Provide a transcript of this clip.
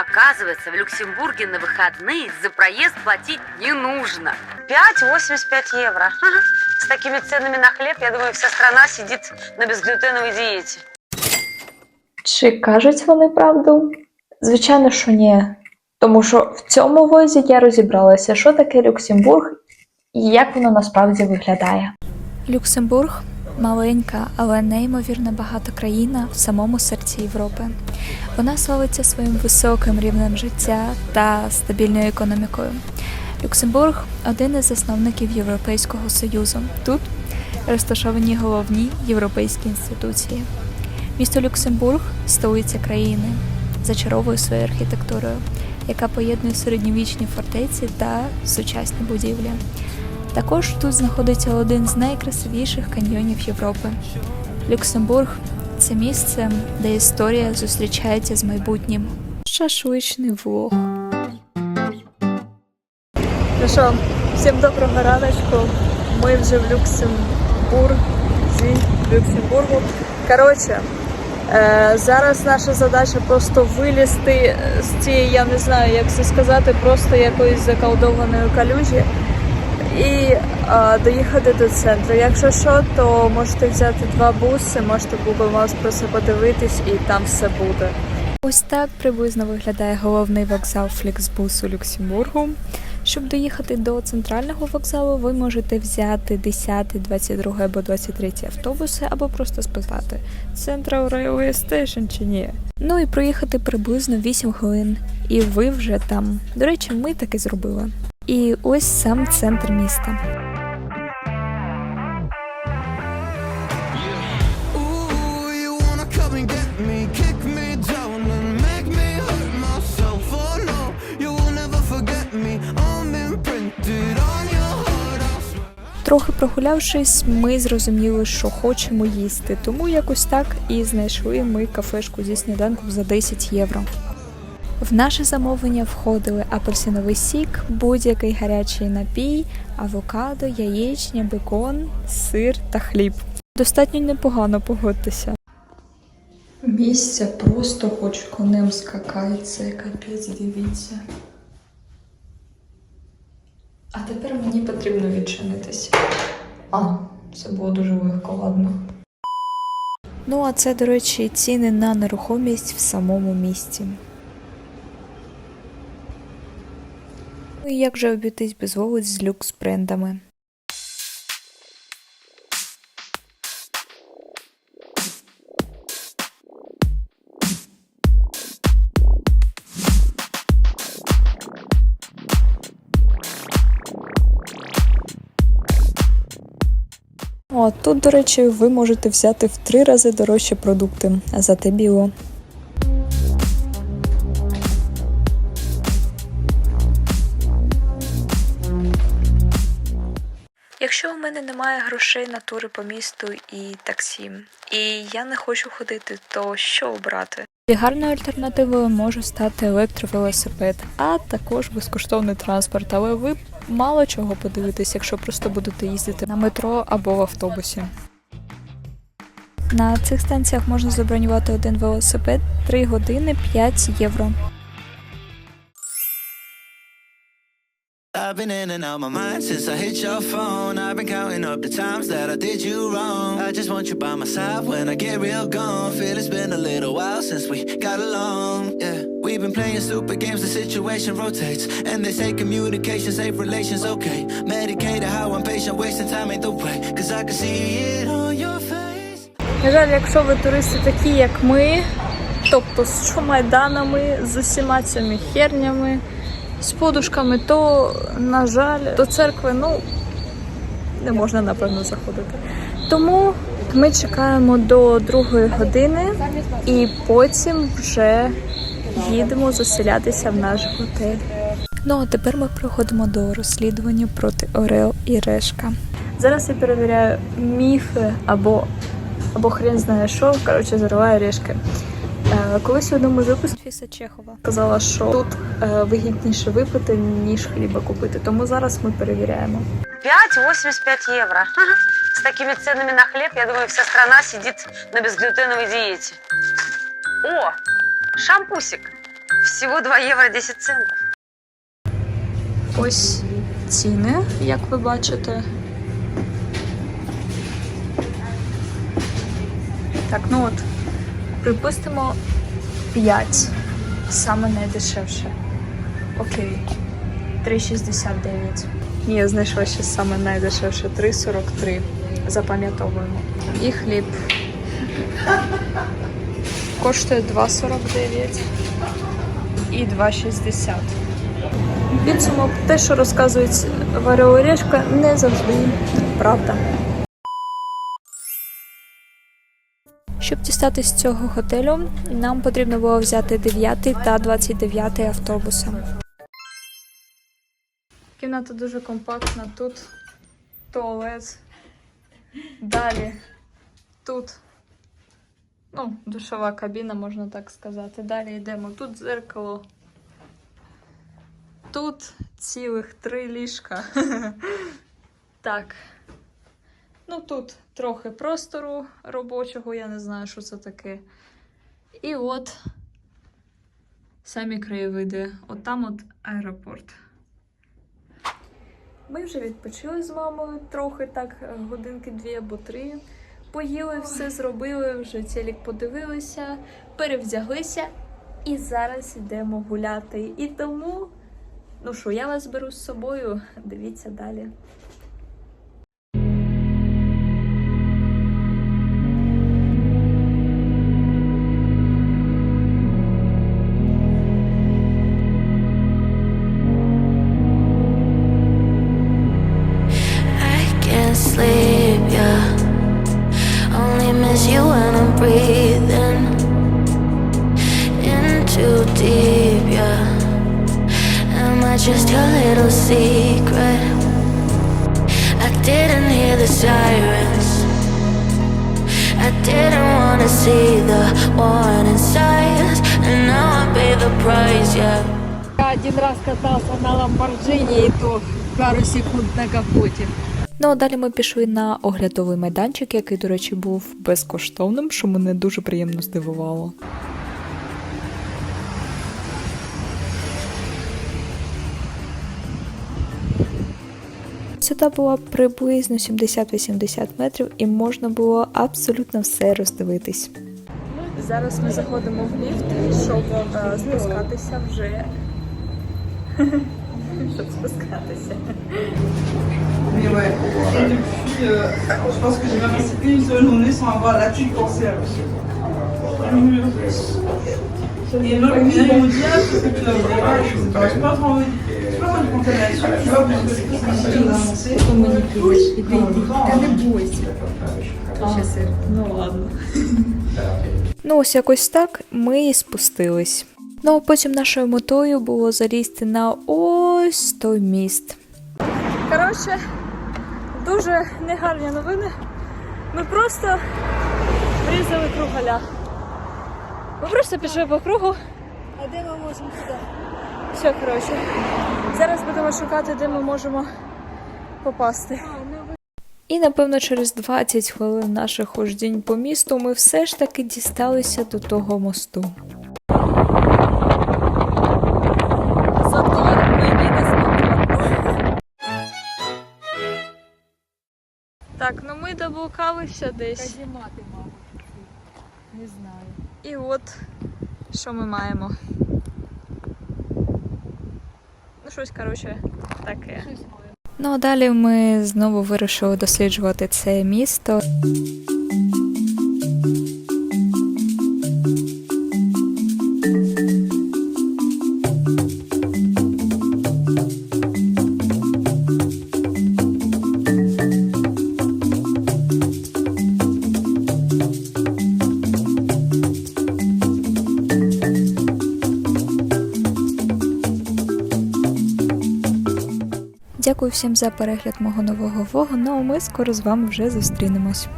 Оказывается, в Люксембурге на выходные за проезд платить не нужно. 5,85 евро. Ага. С такими ценами на хлеб, я думаю, вся страна сидит на безглютеновой диете. Чи кажуть вони правду? Звичайно, що ні. Тому що в цьому возі я розібралася, що таке Люксембург і як воно насправді виглядає. Люксембург маленька, але неймовірно багата країна в самому серці Європи. Вона славиться своїм високим рівнем життя та стабільною економікою. Люксембург один із засновників Європейського Союзу. Тут розташовані головні європейські інституції. Місто Люксембург столиця країни, зачаровує своєю архітектурою, яка поєднує середньовічні фортеці та сучасні будівлі. Також тут знаходиться один з найкрасивіших каньйонів Європи. Люксембург це місце, де історія зустрічається з майбутнім. Шашличний влог. Ну що, всім доброго раночку. Ми вже в Люксембурзі, в Люксембургу. Коротше, е, зараз наша задача просто вилізти з цієї, я не знаю, як це сказати, просто якоїсь заколдованої калюжі і е, доїхати до центру. Якщо що, то можете взяти два буси, можете в Google Maps просто подивитись і там все буде. Ось так приблизно виглядає головний вокзал Фліксбус у Люксембургу. Щоб доїхати до центрального вокзалу, ви можете взяти 10, 22 або 23 автобуси, або просто спитати Central Railway Station чи ні. Ну і проїхати приблизно 8 хвилин, і ви вже там. До речі, ми так зробили. І ось сам центр міста. Oh. Трохи прогулявшись, ми зрозуміли, що хочемо їсти, тому якось так і знайшли ми кафешку зі сніданком за 10 євро. В наше замовлення входили апельсиновий сік, будь-який гарячий напій, авокадо, яєчня, бекон, сир та хліб. Достатньо непогано погодьтеся. Місця просто хоч конем скакай, це капець, дивіться. А тепер мені потрібно відчинитися. А, це було дуже легко, ладно. Ну а це, до речі, ціни на нерухомість в самому місті. Ну і як же обійтись без вулиць з люкс брендами? О, тут, до речі, ви можете взяти в три рази дорожчі продукти, а зате біло. Мене немає грошей на тури по місту і таксі, і я не хочу ходити, то що обрати? Гарною альтернативою може стати електровелосипед, а також безкоштовний транспорт, але ви мало чого подивитесь, якщо просто будете їздити на метро або в автобусі. На цих станціях можна забронювати один велосипед 3 години 5 євро. I've been in and out my mind since I hit your phone. I've been counting up the times that I did you wrong. I just want you by my side when I get real gone. Feel it's been a little while since we got along. Yeah, we've been playing stupid games. The situation rotates, and they say communication save relations. Okay, medicated how I'm patient, wasting time ain't the way. Cause I can see it on your face. На жаль, якщо ви туристи такі, як ми, тобто з чумайданами, з усіма цими хернями, з подушками, то, на жаль, до церкви, ну, не можна, напевно, заходити. Тому ми чекаємо до другої години і потім вже їдемо заселятися в наш готель. Ну а тепер ми приходимо до розслідування проти Орел і Решка. Зараз я перевіряю міфи або, або хрен знає що, коротше, зариваю ріжки. Е, Колись в одному з випусків Фіса Чехова. сказала, що тут е, вигідніше випити, ніж хліба купити. Тому зараз ми перевіряємо. 5,85 евро. Ага. С такими ценами на хлеб, я думаю, вся страна сидит на безглютеновой диете. О, шампусик. Всего 2 евро 10 центов. Ось ціни, як ви бачите. Так, ну от, припустимо 5. Саме найдешевше. Окей. 3,69. Ні, я знайшла ще саме найдешевше 3,43. Запам'ятовуємо. І хліб. Коштує 2,49 і 2,60. Підсумок, те, що розказують в Орішка, не завжди правда. Щоб дістатись з цього готелю, нам потрібно було взяти 9 та 29 автобуси. Кімната дуже компактна. Тут туалет. Далі тут ну, душова кабіна, можна так сказати. Далі йдемо. Тут дзеркало. Тут цілих три ліжка. Так. Ну тут трохи простору робочого, я не знаю, що це таке. І от самі краєвиди. От там от аеропорт. Ми вже відпочили з мамою трохи, так, годинки дві або три. Поїли, все зробили, вже цілік подивилися, перевдяглися і зараз йдемо гуляти. І тому, ну що, я вас беру з собою, дивіться далі. I just your little secret? I didn't hear the sirens. I didn't wanna see the warning signs, and now I pay the price, yeah. Я один раз катался на Ламборджини, и то пару секунд на капоте. Ну а далі ми пішли на оглядовий майданчик, який, до речі, був безкоштовним, що мене дуже приємно здивувало. Висота була приблизно 70-80 метрів, і можна було абсолютно все роздивитись. Зараз ми заходимо в ліфт, щоб е, спускатися вже. щоб спускатися. Et depuis, euh, je pense que j'ai pas passé une seule journée sans avoir la tête pensée à Et moi, le final, ils m'ont dit, ah, parce que tu sais pas, envie. Ну ладно. Ну, ось якось так ми і спустились. Ну а потім нашою метою було залізти на ось той міст. Коротше, дуже негарні новини. Ми просто врізали кругаля. Ми просто пішли по кругу. А де ми можемо туди? Все, коротше. Зараз будемо шукати, де ми можемо попасти. І напевно через 20 хвилин наших хождінь по місту ми все ж таки дісталися до того мосту. Так, ну ми доблукалися десь. Казематы, мабуть. Не знаю. І от що ми маємо. Ну, щось, коротше, таке. Ну а далі ми знову вирішили досліджувати це місто. Дякую всім за перегляд мого нового влогу. Ну а ми скоро з вами вже зустрінемось.